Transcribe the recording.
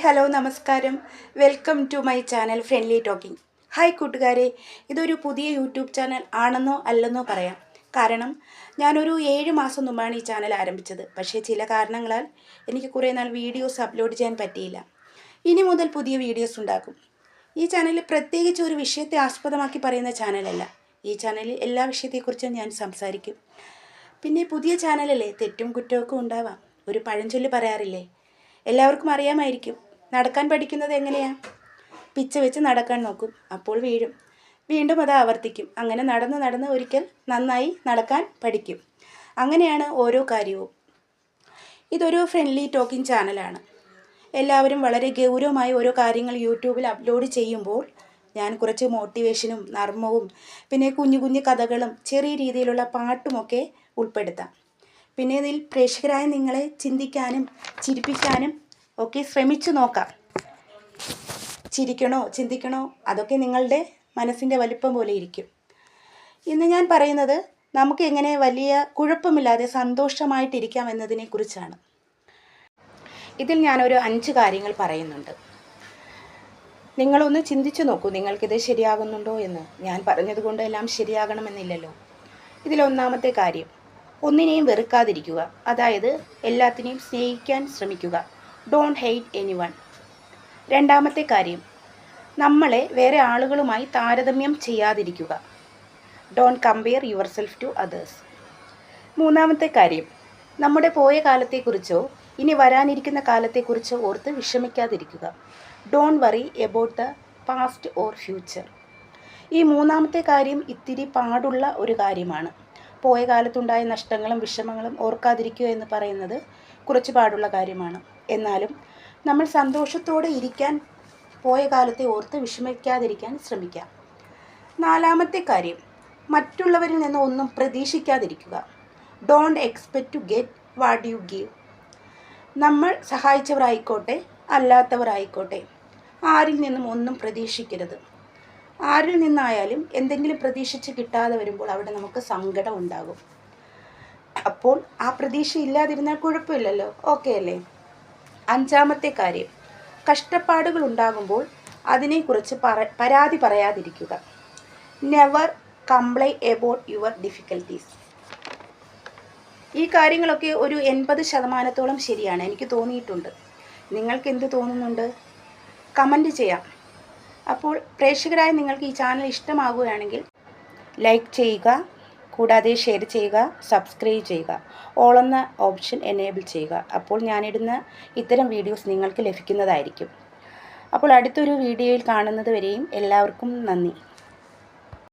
Hello നമസ്കാരം. Welcome to my channel friendly talking. Hi കൂട്ടുകാരെ. ഇതൊരു പുതിയ യൂട്യൂബ് ചാനൽ ആണെന്നോ അല്ലെന്നോ പറയാം. കാരണം ഞാനൊരു ഏഴ് മാസം മുമ്പാണ് ഈ ചാനൽ ആരംഭിച്ചത്. പക്ഷേ ചില കാരണങ്ങളാൽ എനിക്ക് കുറേ നാൾ വീഡിയോസ് അപ്ലോഡ് ചെയ്യാൻ പറ്റിയില്ല. ഇനി മുതൽ പുതിയ വീഡിയോസ് ഉണ്ടാക്കും. ഈ ചാനൽ പ്രത്യേകിച്ച് ഒരു വിഷയത്തെ ആസ്പദമാക്കി പറയുന്ന ചാനലല്ല. ഈ ചാനലിൽ എല്ലാ വിഷയത്തെക്കുറിച്ചും ഞാൻ സംസാരിക്കും. പിന്നെ പുതിയ ചാനലല്ലേ? തെറ്റും കുറ്റമൊക്കെ ഉണ്ടാവാം. ഒരു പഴഞ്ചൊല്ല് പറയാറില്ലേ? എല്ലാവർക്കും അറിയാമായിരിക്കും. നടക്കാൻ പഠിക്കുന്നത് എങ്ങനെയാ? പിച്ച വെച്ച് നടക്കാൻ നോക്കും. അപ്പോൾ വീഴും. വീണ്ടും അത് ആവർത്തിക്കും. അങ്ങനെ നടന്ന് നടന്ന് ഒരിക്കൽ നന്നായി നടക്കാൻ പഠിക്കും. അങ്ങനെയാണ് ഓരോ കാര്യവും. ഇതൊരു ഫ്രണ്ട്ലി ടോക്കിംഗ് ചാനലാണ് എല്ലാവരും വളരെ ഗൗരവമായി ഓരോ കാര്യങ്ങൾ യൂട്യൂബിൽ അപ്ലോഡ് ചെയ്യുമ്പോൾ ഞാൻ കുറച്ച് മോട്ടിവേഷനും നർമ്മവും പിന്നെ കുഞ്ഞു കുഞ്ഞു കഥകളും ചെറിയ രീതിയിലുള്ള പാട്ടുമൊക്കെ ഉൾപ്പെടുത്താം. പിന്നെ ഇതിൽ പ്രേക്ഷകരായ നിങ്ങളെ ചിന്തിക്കാനും ചിരിപ്പിക്കാനും ഒക്കെ ശ്രമിച്ചു നോക്കാം. ചിരിക്കണോ ചിന്തിക്കണോ അതൊക്കെ നിങ്ങളുടെ മനസ്സിന്റെ വലിപ്പം പോലെ ഇരിക്കും. ഇന്ന് ഞാൻ പറയുന്നത് നമുക്ക് എങ്ങനെ വലിയ കുഴപ്പമില്ലാതെ സന്തോഷമായിട്ടിരിക്കാം എന്നതിനെക്കുറിച്ചാണ് ഇതിൽ ഞാനൊരു അഞ്ച് കാര്യങ്ങൾ പറയുന്നുണ്ട്. നിങ്ങളൊന്ന് ചിന്തിച്ചു നോക്കൂ നിങ്ങൾക്കിത് ശരിയാകുന്നുണ്ടോ എന്ന്. ഞാൻ പറഞ്ഞതുകൊണ്ട് എല്ലാം ശരിയാകണമെന്നില്ലല്ലോ. ഇതിലൊന്നാമത്തെ കാര്യം ഒന്നിനെയും വെറുക്കാതിരിക്കുക. അതായത് എല്ലാത്തിനെയും സ്നേഹിക്കാൻ ശ്രമിക്കുക. ഡോണ്ട് ഹെയ്റ്റ് എനി വൺ രണ്ടാമത്തെ കാര്യം. നമ്മളെ വേറെ ആളുകളുമായി താരതമ്യം ചെയ്യാതിരിക്കുക. Don't compare yourself to others മൂന്നാമത്തെ കാര്യം. നമ്മുടെ പോയ കാലത്തെക്കുറിച്ചോ ഇനി വരാനിരിക്കുന്ന കാലത്തെക്കുറിച്ചോ ഓർത്ത് വിഷമിക്കാതിരിക്കുക. Don't worry about the past or future ഈ മൂന്നാമത്തെ കാര്യം ഇത്തിരി പാടുള്ള ഒരു കാര്യമാണ്. പോയ കാലത്തുണ്ടായ നഷ്ടങ്ങളും വിഷമങ്ങളും ഓർക്കാതിരിക്കുക എന്ന് പറയുന്നത് കുറച്ച് പാടുള്ള കാര്യമാണ്. എന്നാലും നമ്മൾ സന്തോഷത്തോടെ ഇരിക്കാൻ പോയ കാലത്തെ ഓർത്ത് വിഷമിക്കാതിരിക്കാൻ ശ്രമിക്കാം. നാലാമത്തെ കാര്യം മറ്റുള്ളവരിൽ നിന്ന് ഒന്നും പ്രതീക്ഷിക്കാതിരിക്കുക. Don't expect to get what you give നമ്മൾ സഹായിച്ചവരായിക്കോട്ടെ അല്ലാത്തവരായിക്കോട്ടെ ആരിൽ നിന്നും ഒന്നും പ്രതീക്ഷിക്കരുത്. ആരിൽ നിന്നായാലും എന്തെങ്കിലും പ്രതീക്ഷിച്ച് കിട്ടാതെ വരുമ്പോൾ അവിടെ നമുക്ക് സങ്കടം ഉണ്ടാകും. അപ്പോൾ ആ പ്രതീക്ഷ ഇല്ലാതിരുന്നാൽ കുഴപ്പമില്ലല്ലോ. ഓക്കെ അല്ലേ? അഞ്ചാമത്തെ കാര്യം. കഷ്ടപ്പാടുകൾ ഉണ്ടാകുമ്പോൾ അതിനെക്കുറിച്ച് പറ പരാതി പറയാതിരിക്കുക. Never complain about your difficulties ഈ കാര്യങ്ങളൊക്കെ ഒരു എൺപത് ശതമാനത്തോളം ശരിയാണ്. എനിക്ക് തോന്നിയിട്ടുണ്ട്. നിങ്ങൾക്ക് എന്ത് തോന്നുന്നുണ്ട്? കമന്റ് ചെയ്യാം. അപ്പോൾ പ്രേക്ഷകരായ നിങ്ങൾക്ക് ഈ ചാനൽ ഇഷ്ടമാകുകയാണെങ്കിൽ ലൈക്ക് ചെയ്യുക കൂടാതെ ഷെയർ ചെയ്യുക സബ്സ്ക്രൈബ് ചെയ്യുക. ഓൾ എന്ന ഓപ്ഷൻ എനേബിൾ ചെയ്യുക. അപ്പോൾ ഞാനിടുന്ന ഇത്തരം വീഡിയോസ് നിങ്ങൾക്ക് ലഭിക്കുന്നതായിരിക്കും. അപ്പോൾ അടുത്തൊരു വീഡിയോയിൽ കാണുന്നത് വരെയും എല്ലാവർക്കും നന്ദി.